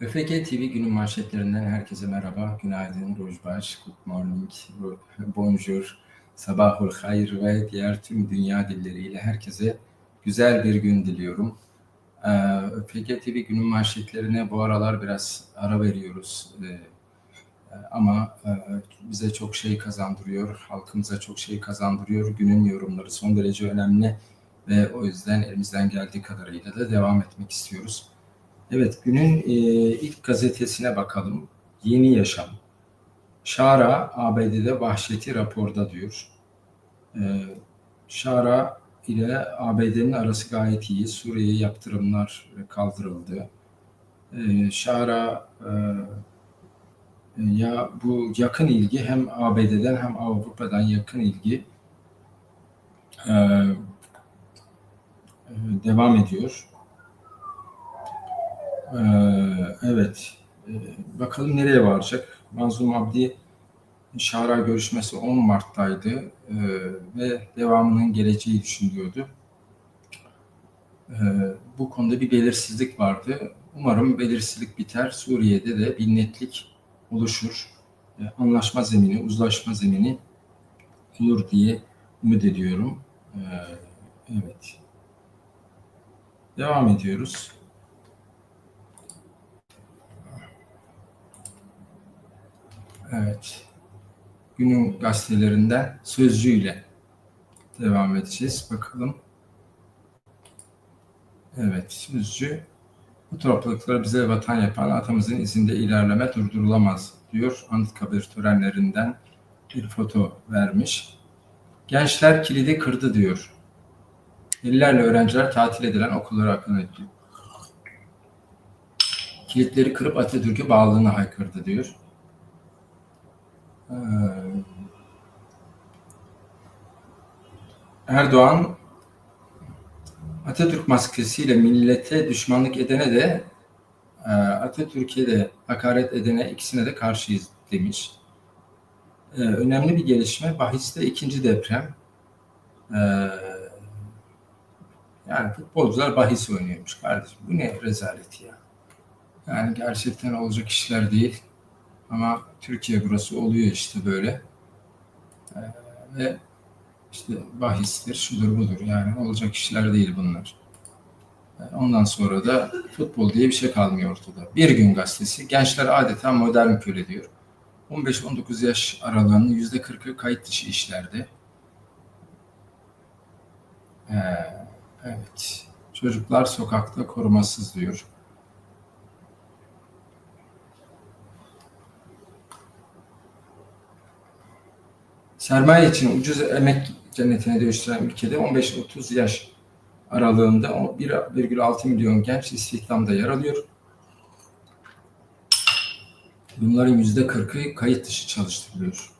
ÖFG TV günün manşetlerinden herkese merhaba, günaydın, rojbaş, good morning, bonjour, sabahul hayır ve diğer tüm dünya dilleriyle herkese güzel bir gün diliyorum. Ee, ÖFG TV günün manşetlerine bu aralar biraz ara veriyoruz. Ee, ama e, bize çok şey kazandırıyor, halkımıza çok şey kazandırıyor. Günün yorumları son derece önemli ve o yüzden elimizden geldiği kadarıyla da devam etmek istiyoruz. Evet, günün e, ilk gazetesine bakalım. Yeni Yaşam. Şara, ABD'de vahşeti raporda diyor. E, Şara ile ABD'nin arası gayet iyi. Suriye yaptırımlar kaldırıldı. E, Şara e, ya bu yakın ilgi hem ABD'den hem Avrupa'dan yakın ilgi e, devam ediyor. Ee, evet. Ee, bakalım nereye varacak? Manzum Abdi Şara görüşmesi 10 Mart'taydı ee, ve devamının geleceği düşünüyordu. Ee, bu konuda bir belirsizlik vardı. Umarım belirsizlik biter. Suriye'de de bir netlik oluşur. Ee, anlaşma zemini, uzlaşma zemini olur diye ümit ediyorum. Ee, evet. Devam ediyoruz. Evet. Günün gazetelerinden sözcüyle devam edeceğiz. Bakalım. Evet, sözcü. Bu toplulukları bize vatan yapan atamızın izinde ilerleme durdurulamaz diyor. Anıtkabir törenlerinden bir foto vermiş. Gençler kilidi kırdı diyor. Ellerle öğrenciler tatil edilen okullara akın etti. Kilitleri kırıp Atatürk'e bağlılığını haykırdı diyor. Ee, Erdoğan Atatürk maskesiyle millete düşmanlık edene de e, Atatürk'e de hakaret edene ikisine de karşıyız demiş. Ee, önemli bir gelişme bahiste ikinci deprem. Ee, yani futbolcular bahis oynuyormuş kardeşim. Bu ne rezalet ya. Yani gerçekten olacak işler değil. Ama Türkiye burası oluyor işte böyle. Ee, ve işte bahistir, şudur budur. Yani olacak işler değil bunlar. Ee, ondan sonra da futbol diye bir şey kalmıyor ortada. Bir gün gazetesi gençler adeta modern köle diyor. 15-19 yaş aralığının yüzde 40'ı kayıt dışı işlerde. Ee, evet. Çocuklar sokakta korumasız diyor. Sermaye için ucuz emek cennetine dönüştüren ülkede 15-30 yaş aralığında 1,6 milyon genç istihdamda yer alıyor. Bunların %40'ı kayıt dışı çalıştırılıyor.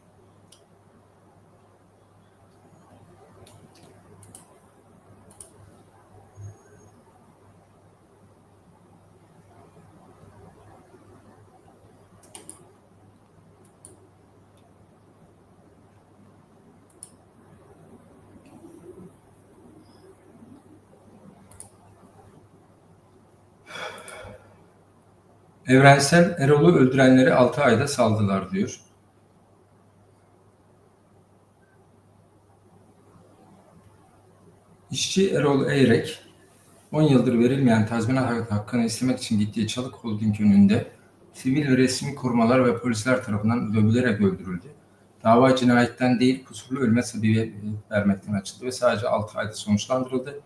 Evrensel Erol'u öldürenleri 6 ayda saldılar diyor. İşçi Erol Eyrek 10 yıldır verilmeyen tazminat hakkını istemek için gittiği Çalık Holding önünde sivil ve resmi korumalar ve polisler tarafından dövülerek öldürüldü. Dava cinayetten değil kusurlu ölme sebebi vermekten açıldı ve sadece 6 ayda sonuçlandırıldı.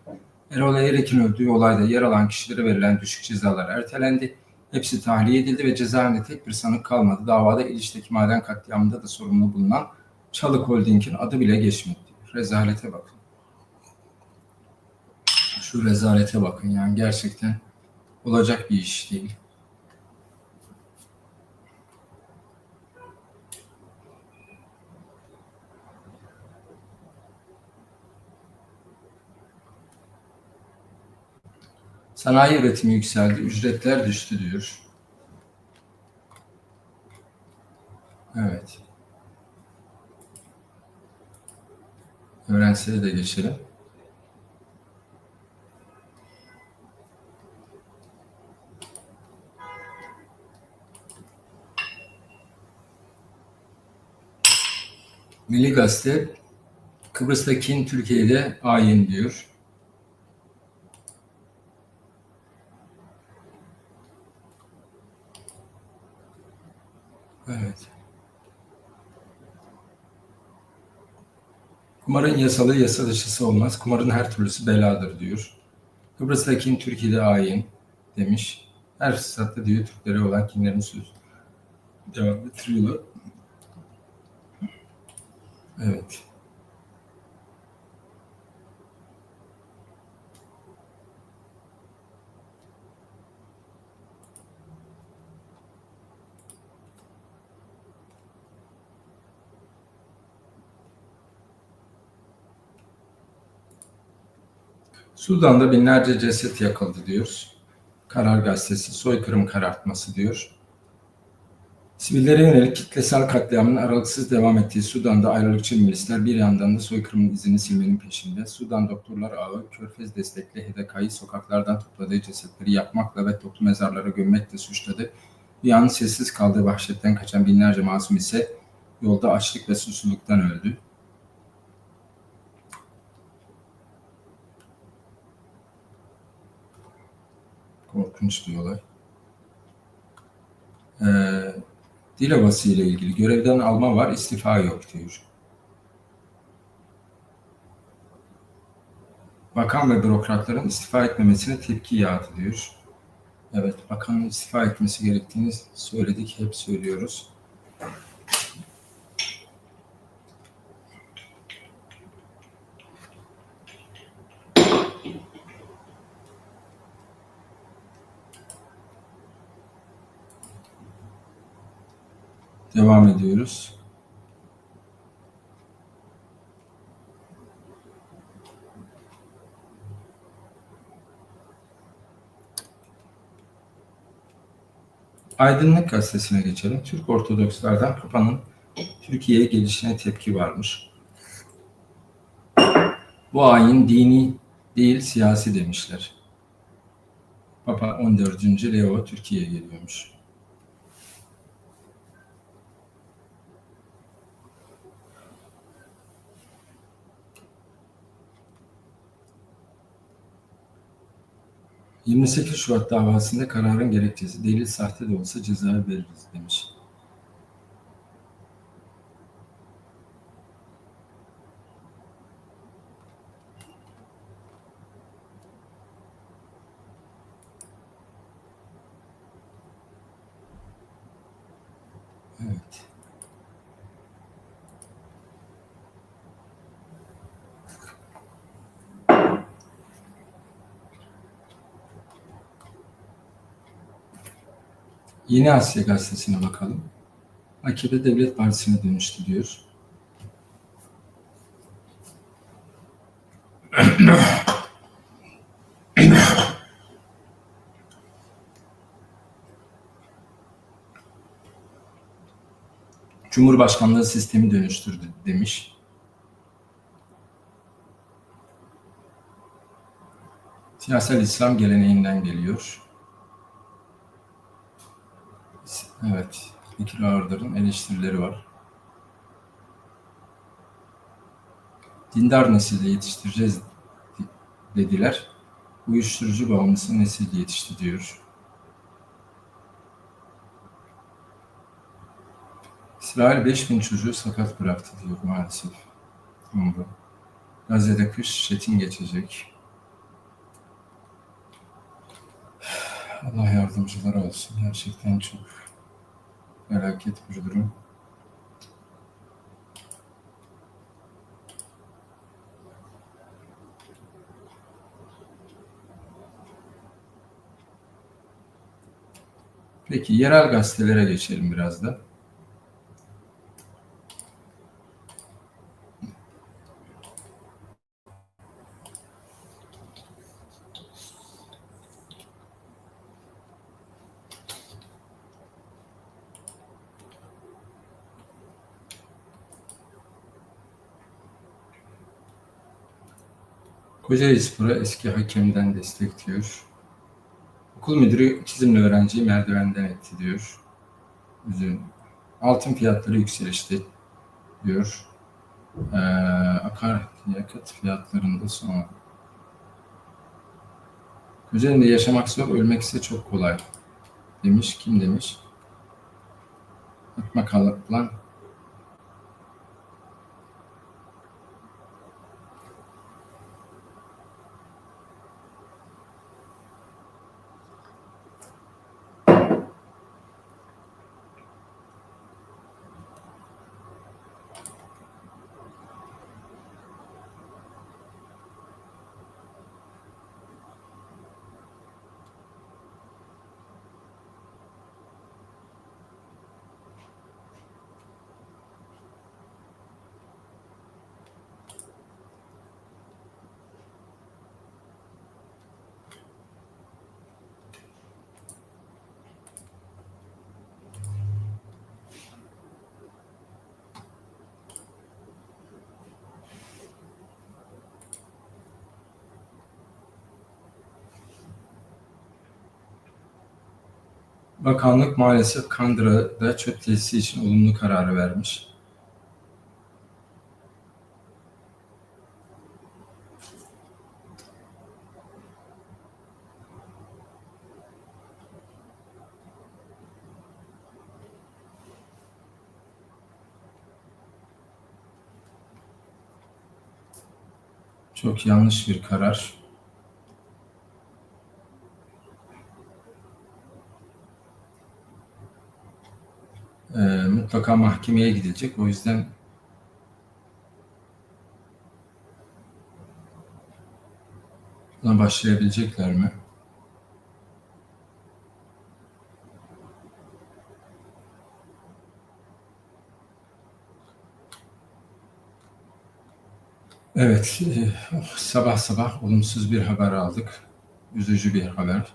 Erol Eyrek'in öldüğü olayda yer alan kişilere verilen düşük cezalar ertelendi. Hepsi tahliye edildi ve cezaevinde tek bir sanık kalmadı. Davada İliç'teki maden katliamında da sorumlu bulunan Çalık Holding'in adı bile geçmedi. Rezalete bakın. Şu rezalete bakın yani gerçekten olacak bir iş değil. Sanayi üretimi yükseldi, ücretler düştü diyor. Evet. Öğrencileri de geçelim. Milli Gazete Kıbrıs'takini Türkiye'de ayin diyor. Kumarın yasalı yasa olmaz. Kumarın her türlüsü beladır diyor. Kıbrıs'taki Türkiye'de ayin demiş. Her fırsatta diyor Türklere olan kinlerin sözü. Devam ettiriyorlar. Evet. Sudan'da binlerce ceset yakıldı diyor. Karar Gazetesi soykırım karartması diyor. Sivillere yönelik kitlesel katliamın aralıksız devam ettiği Sudan'da ayrılıkçı milisler bir yandan da soykırımın izini silmenin peşinde. Sudan Doktorlar Ağı, Körfez destekli HDK'yı sokaklardan topladığı cesetleri yapmakla ve toplu mezarlara gömmekle suçladı. Bir an sessiz kaldığı vahşetten kaçan binlerce masum ise yolda açlık ve susuzluktan öldü. Korkunç bir olay. Ee, dil havası ile ilgili görevden alma var, istifa yok diyor. Bakan ve bürokratların istifa etmemesine tepki yağdı diyor. Evet, bakanın istifa etmesi gerektiğini söyledik, hep söylüyoruz. Devam ediyoruz. Aydınlık Gazetesi'ne geçelim. Türk Ortodokslardan Papa'nın Türkiye'ye gelişine tepki varmış. Bu ayin dini değil siyasi demişler. Papa 14. Leo Türkiye'ye geliyormuş. ...28 Şubat davasında kararın gerekçesi delil sahte de olsa ceza veririz demiş. Evet. Yeni Asya Gazetesi'ne bakalım. AKP Devlet Partisi'ne dönüştü diyor. Cumhurbaşkanlığı sistemi dönüştürdü demiş. Siyasal İslam geleneğinden geliyor. Evet, Bekir Ağırdar'ın eleştirileri var. Dindar nesilde yetiştireceğiz dediler. Uyuşturucu bağımlısı nesil yetişti diyor. İsrail 5000 çocuğu sakat bıraktı diyor maalesef. Umru. Gazze'de kış çetin geçecek. Allah yardımcıları olsun. Gerçekten çok felaket bir durum. Peki yerel gazetelere geçelim biraz da. Kocaeli Spor'a eski hakemden destek diyor. Okul müdürü otizmli öğrenciyi merdivenden etti diyor. Üzüm. Altın fiyatları yükselişti diyor. Ee, akaryakıt fiyatlarında son. Kocaeli'nde yaşamak zor, ölmek ise çok kolay. Demiş, kim demiş? Fatma Kaplan. Bakanlık maalesef Kandıra'da çöp tesisi için olumlu kararı vermiş. Çok yanlış bir karar. Ee, mutlaka mahkemeye gidilecek. O yüzden buna başlayabilecekler mi? Evet, e, sabah sabah olumsuz bir haber aldık. Üzücü bir haber.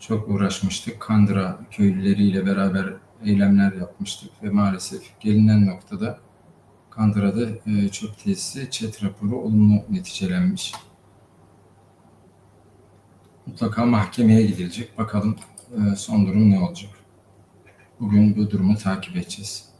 Çok uğraşmıştık. Kandıra köylüleriyle beraber eylemler yapmıştık ve maalesef gelinen noktada Kandıra'da e, çöp tesisi çet raporu olumlu neticelenmiş. Mutlaka mahkemeye gidilecek. Bakalım e, son durum ne olacak. Bugün bu durumu takip edeceğiz.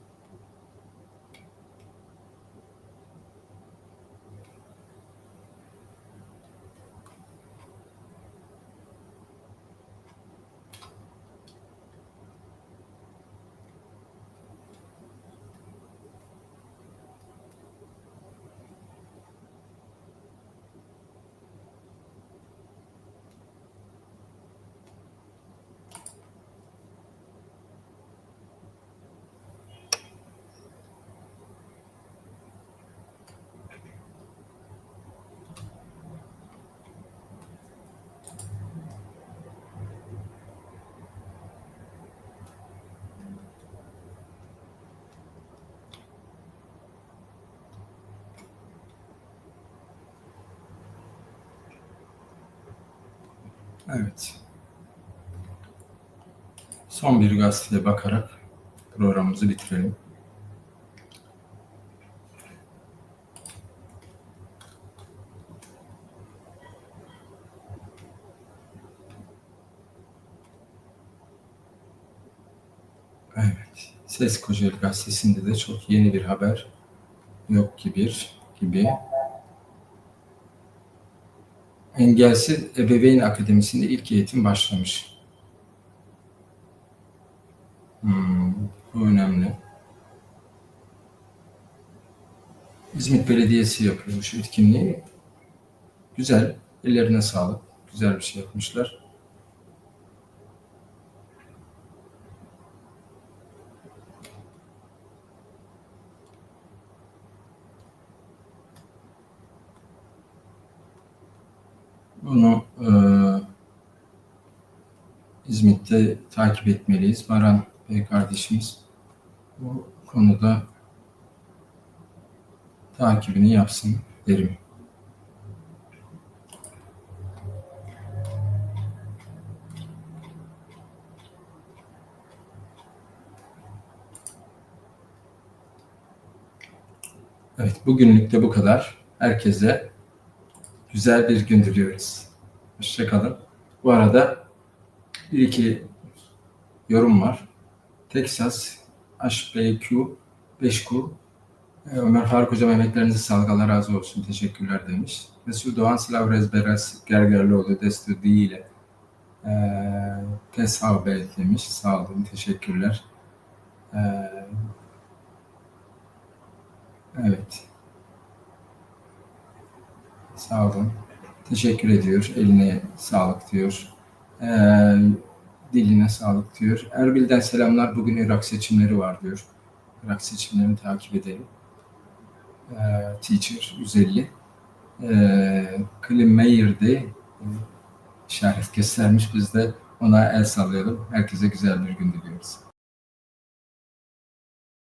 Evet. Son bir gazeteye bakarak programımızı bitirelim. Evet. Ses Kocaeli Gazetesi'nde de çok yeni bir haber yok gibi gibi. Engelsiz Ebeveyn Akademisi'nde ilk eğitim başlamış. Hmm, bu önemli. İzmit Belediyesi yapıyormuş etkinliği. Güzel. Ellerine sağlık. Güzel bir şey yapmışlar. Bunu e, İzmit'te takip etmeliyiz. Baran Bey kardeşimiz bu konuda takibini yapsın derim. Evet, bugünlük de bu kadar. Herkese güzel bir gün diliyoruz. Hoşçakalın. Bu arada bir iki yorum var. Texas HBQ 5Q Ee, Ömer Faruk Hocam emeklerinize sağlık, Allah razı olsun. Teşekkürler demiş. Mesut Doğan Slav Rezberas Gergerlioğlu Destu değil. Ee, Teshabet demiş. Sağ olun, teşekkürler. Ee, evet. Sağ olun. Teşekkür ediyor. Eline sağlık diyor. Ee, diline sağlık diyor. Erbil'den selamlar. Bugün Irak seçimleri var diyor. Irak seçimlerini takip edelim. Ee, teacher 150. Ee, Klim Meyer'de e, işaret göstermiş. Biz de ona el sallayalım. Herkese güzel bir gün diliyoruz.